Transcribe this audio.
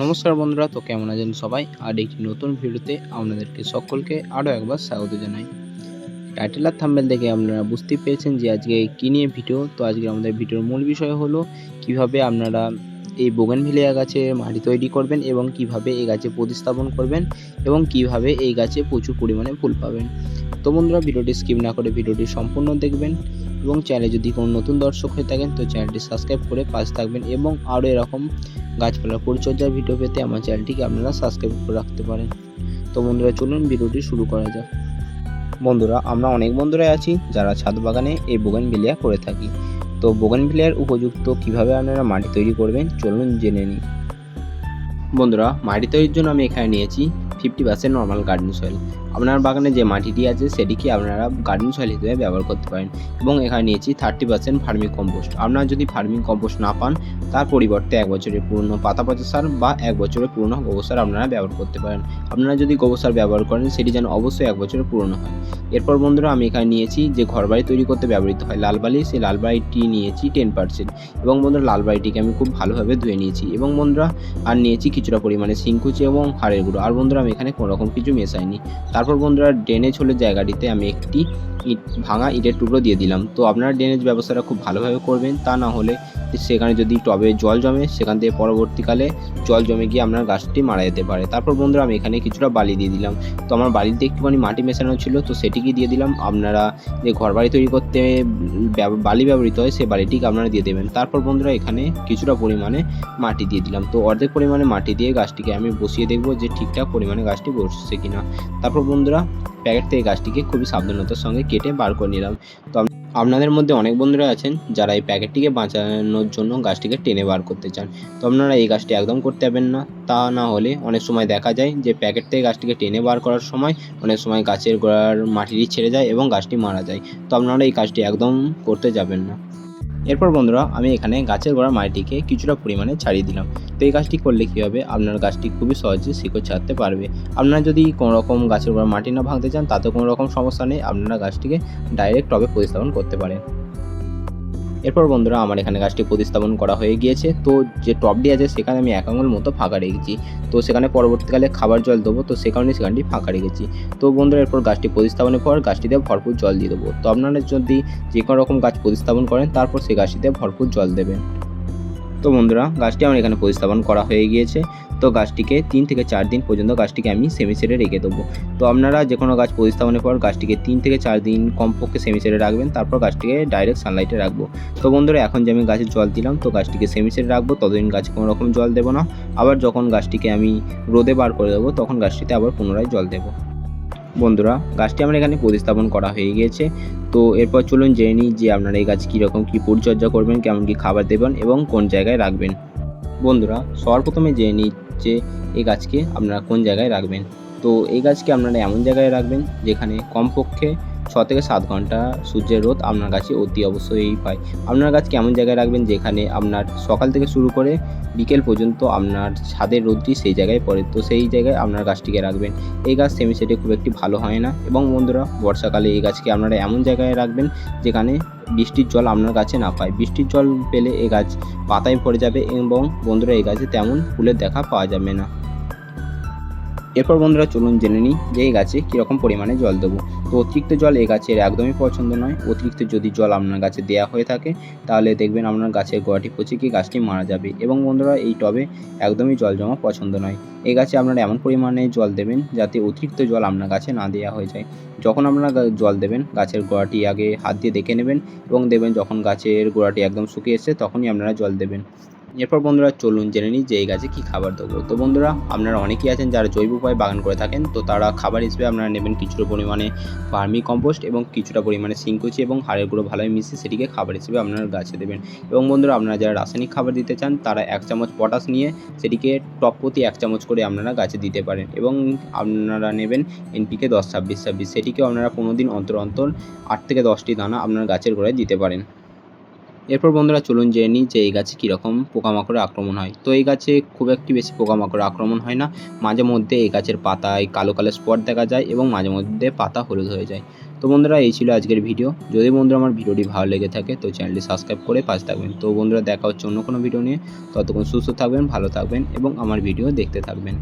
নমস্কার বন্ধুরা, তো কেমন আছেন সবাই? আর একটি নতুন ভিডিওতে আপনাদেরকে সকলকে আরও একবার স্বাগত জানাই। টাইটেল আর থাম্বেল দেখে আপনারা বুঝতে পেরেছেন যে আজকে কী নিয়ে ভিডিও। তো আজকে আমাদের ভিডিওর মূল বিষয় হলো, কীভাবে আপনারা এই বোগেনভিলিয়া গাছে মাটি তৈরি করবেন এবং কীভাবে এই গাছে প্রতিস্থাপন করবেন এবং কীভাবে এই গাছে প্রচুর পরিমাণে ফুল পাবেন। তো বন্ধুরা, ভিডিওটি স্কিপ না করে ভিডিওটি সম্পূর্ণ দেখবেন এবং চ্যানেলে যদি কোনো নতুন দর্শক হয়ে থাকেন, তো চ্যানেলটি সাবস্ক্রাইব করে পাশে থাকবেন এবং আরও এরকম গাছপালার পরিচর্যার ভিডিও পেতে আমার চ্যানেলটিকে আপনারা সাবস্ক্রাইব করে রাখতে পারেন। তো বন্ধুরা, চলুন ভিডিওটি শুরু করা যাক। বন্ধুরা, আমরা অনেক বন্ধুরাই আছি যারা ছাদ বাগানে এই বোগানভিলিয়া করে থাকি। তো বোগানভিলিয়ার উপযুক্ত কীভাবে আপনারা মাটি তৈরি করবেন, চলুন জেনে নিই। বন্ধুরা, মাটি তৈরির জন্য আমি এখানে নিয়েছি fifty percent normal garden soil. আপনার বাগানে যে মাটিটি আছে, সেটিকে আপনারা গার্ডেন সয়েল হিসেবে ব্যবহার করতে পারেন এবং এখানে নিয়েছি থার্টি পার্সেন্ট ফার্মিং কম্পোস্ট। আপনারা যদি ফার্মিং কম্পোস্ট না পান, তার পরিবর্তে এক বছরের পুরনো পাতা পচা সার বা এক বছরের পুরনো গোবর সার আপনারা ব্যবহার করতে পারেন। আপনারা যদি গোবর সার ব্যবহার করেন, সেটি যেন অবশ্যই এক বছরের পুরনো হয়। এরপর বন্ধুরা, আমি এখানে নিয়েছি যে ঘরবাড়ি তৈরি করতে ব্যবহৃত হয় লাল বালি সেই লাল বাড়িটি নিয়েছি টেন পার্সেন্ট। এবং বন্ধুরা লাল বাড়িটিকে আমি খুব ভালোভাবে ধুয়ে নিয়েছি। এবং বন্ধুরা, আর নিয়েছি কিছুটা পরিমাণে সিংকুচি এবং হাড়ের গুঁড়ো। আর বন্ধুরা, আমি এখানে কোনো রকম কিছু মেশাইনি তারপর বন্ধুরা ড্রেনেজ হলে জায়গাটিতে আমি একটি ইট ভাঙা ইটের টুকরো দিয়ে দিলাম। তো আপনারা ড্রেনেজ ব্যবস্থাটা খুব ভালোভাবে করবেন। তা না হলে সেখানে যদি টবে জল জমে, সেখান থেকে পরবর্তীকালে জল জমে গিয়ে আপনার গাছটি মারা যেতে পারে। তারপর বন্ধুরা আমি এখানে কিছুটা বালি দিয়ে দিলাম। তো আমার বালিতে একটুখানি মাটি মেশানো ছিল, তো সেটিকে দিয়ে দিলাম। আপনারা যে ঘর বাড়ি তৈরি করতে বালি ব্যবহৃত হয় সেই বালিটিকে আপনারা দিয়ে দেবেন। তারপর বন্ধুরা এখানে কিছুটা পরিমাণে মাটি দিয়ে দিলাম। তো অর্ধেক পরিমাণে মাটি দিয়ে গাছটিকে আমি বসিয়ে দেখব যে ঠিকঠাক পরিমাণে গাছটি বসছে কিনা। তারপর বন্ধুরা প্যাকেট থেকে গাছটিকে খুবই সাবধানতার সঙ্গে কেটে বার করে নিলাম। তো আপনাদের মধ্যে অনেক বন্ধুরা আছেন যারা এই প্যাকেটটিকে বাঁচানোর জন্য গাছটিকে টেনে বার করতে চান। তো আপনারা এই গাছটি একদম করতে পারবেন না। তা না হলে অনেক সময় দেখা যায় যে প্যাকেট থেকে গাছটিকে টেনে বার করার সময় অনেক সময় গাছের গোড়ার মাটিটি ছেড়ে যায় এবং গাছটি মারা যায়। তো আপনারা এই কাজটি একদম করতে যাবেন না। এরপর বন্ধুরা, আমি এখানে গাছের গোড়া মাটিকে কিছুটা পরিমাণে ছাড়িয়ে দিলাম। তো এই গাছটি করলে কী হবে? আপনার গাছটি খুবই সহজে শিকড় ছাড়তে পারবে। আপনারা যদি কোনো রকম গাছের গোড়া মাটি না ভাঙতে চান তাতে কোনো রকম সমস্যা নেই। আপনারা গাছটিকে ডাইরেক্ট টবে প্রতিস্থাপন করতে পারেন। এরপর বন্ধুরা আমার এখানে গাছটি প্রতিস্থাপন করা হয়ে গিয়েছে। তো যে টপটি আছে, সেখানে আমি এক আঙুল মতো ফাঁকা রেখেছি। তো সেখানে পরবর্তীকালে খাবার জল দেবো, তো সে কারণে সেখানটি ফাঁকা রেখেছি। তো বন্ধুরা, এরপর গাছটি প্রতিস্থাপনের পর গাছটিতে ভরপুর জল দিয়ে দেবো। তো আপনারা যদি যে কোনো রকম গাছ প্রতিস্থাপন করেন, তারপর সেই গাছটিতে ভরপুর জল দেবেন। তো বন্ধুরা, গাছটি আমার এখানে প্রতিস্থাপন করা হয়ে গিয়েছে। তো গাছটিকে তিন থেকে চার দিন পর্যন্ত গাছটিকে আমি সেমি সেটে রেখে দেবো। তো আপনারা যে কোনো গাছ প্রতিস্থাপনের পর গাছটিকে তিন থেকে চার দিন কমপক্ষে সেমি সেটে রাখবেন, তারপর গাছটিকে ডাইরেক্ট সানলাইটে রাখব। তো বন্ধুরা, এখন যে আমি গাছে জল দিলাম, তো গাছটিকে সেমি সেটে রাখব, ততদিন গাছে কোনো রকম জল দেবো না। আবার যখন গাছটিকে আমি রোদে বার করে দেবো, তখন গাছটিতে আবার পুনরায় জল দেবো। বন্ধুরা, গাছটি আমার এখানে প্রতিস্থাপন করা হয়ে গিয়েছে। তো এরপর চলুন জেনে নিই যে আপনারা এই গাছ কীরকম, কী পরিচর্যা করবেন, কেমন কী খাবার দেবেন এবং কোন জায়গায় রাখবেন। বন্ধুরা সবার প্রথমে জেনে নিই যে এই গাছকে আপনারা কোন জায়গায় রাখবেন। তো এই গাছকে আপনারা এমন জায়গায় রাখবেন যেখানে কমপক্ষে ছ থেকে সাত ঘণ্টা সূর্যের রোদ আপনার গাছে অতি অবশ্যই পায়। আপনার গাছ কেমন জায়গায় রাখবেন? যেখানে আপনার সকাল থেকে শুরু করে বিকেল পর্যন্ত আপনার ছাদের রোদটি সেই জায়গায় পড়ে। তো সেই জায়গায় আপনার গাছটিকে রাখবেন। এই গাছ সেমি সেটে খুব একটি ভালো হয় না। এবং বন্ধুরা, বর্ষাকালে এই গাছকে আপনারা এমন জায়গায় রাখবেন যেখানে বৃষ্টির জল আপনার গাছে না পায়। বৃষ্টির জল পেলে এ গাছ পাতায় পড়ে যাবে এবং বন্ধুরা, এই গাছে তেমন ফুলের দেখা পাওয়া যাবে না। এরপর বন্ধুরা চলুন জেনে নিই যে এই গাছে কীরকম পরিমাণে জল দেবো। তো অতিরিক্ত জল এই গাছের একদমই পছন্দ নয়। অতিরিক্ত যদি জল আপনার গাছে দেওয়া হয়ে থাকে, তাহলে দেখবেন আপনার গাছের গোড়াটি পচে গিয়ে গাছটি মারা যাবে এবং বন্ধুরা এই টবে একদমই জল জমা পছন্দ নয়। এই গাছে আপনারা এমন পরিমাণে জল দেবেন যাতে অতিরিক্ত জল আপনার গাছে না দেওয়া হয়ে যায়। যখন আপনারা জল দেবেন, গাছের গোড়াটি আগে হাত দিয়ে দেখে নেবেন এবং দেবেন যখন গাছের গোড়াটি একদম শুকিয়ে এসছে, তখনই আপনারা জল দেবেন। এরপর বন্ধুরা চলুন জেনে নিই যে এই গাছে কী খাবার দেবো। তো বন্ধুরা, আপনারা অনেকেই আছেন যারা জৈব উপায়ে বাগান করে থাকেন, তো তারা খাবার হিসেবে আপনারা নেবেন কিছুটা পরিমাণে ভার্মি কম্পোস্ট এবং কিছুটা পরিমাণে সিংকুচি এবং হাড়ের গুঁড়ো ভালোই মিশিয়ে সেটিকে খাবার হিসেবে আপনার গাছে দেবেন। এবং বন্ধুরা, আপনারা যারা রাসায়নিক খাবার দিতে চান, তারা এক চামচ পটাশ নিয়ে সেটিকে টপ প্রতি এক চামচ করে আপনারা গাছে দিতে পারেন এবং আপনারা নেবেন এনপিকে দশ, ছাব্বিশ ছাব্বিশ, সেটিকেও আপনারা পনেরো দিন অন্তর অন্তর আট থেকে দশটি দানা আপনার গাছের গোড়ায় দিতে পারেন। এরপর বন্ধুরা চলুন জেনে নিই যে এই গাছে কীরকম পোকামাকড়ের আক্রমণ হয়। তো এই গাছে খুব একটি বেশি পোকামাকড়ের আক্রমণ হয় না। মাঝে মধ্যে এই গাছের পাতায় কালো কালো স্পট দেখা যায় এবং মাঝে মধ্যে পাতা হলুদ হয়ে যায়। তো বন্ধুরা এই ছিল আজকের ভিডিও। যদি বন্ধুরা আমার ভিডিওটি ভালো লেগে থাকে তো চ্যানেলটি সাবস্ক্রাইব করে পাশে থাকবেন। তো বন্ধুরা দেখা হচ্ছে অন্য কোনো ভিডিও নিয়ে। ততক্ষণ সুস্থ থাকবেন, ভালো থাকবেন এবং আমার ভিডিও দেখতে থাকবেন।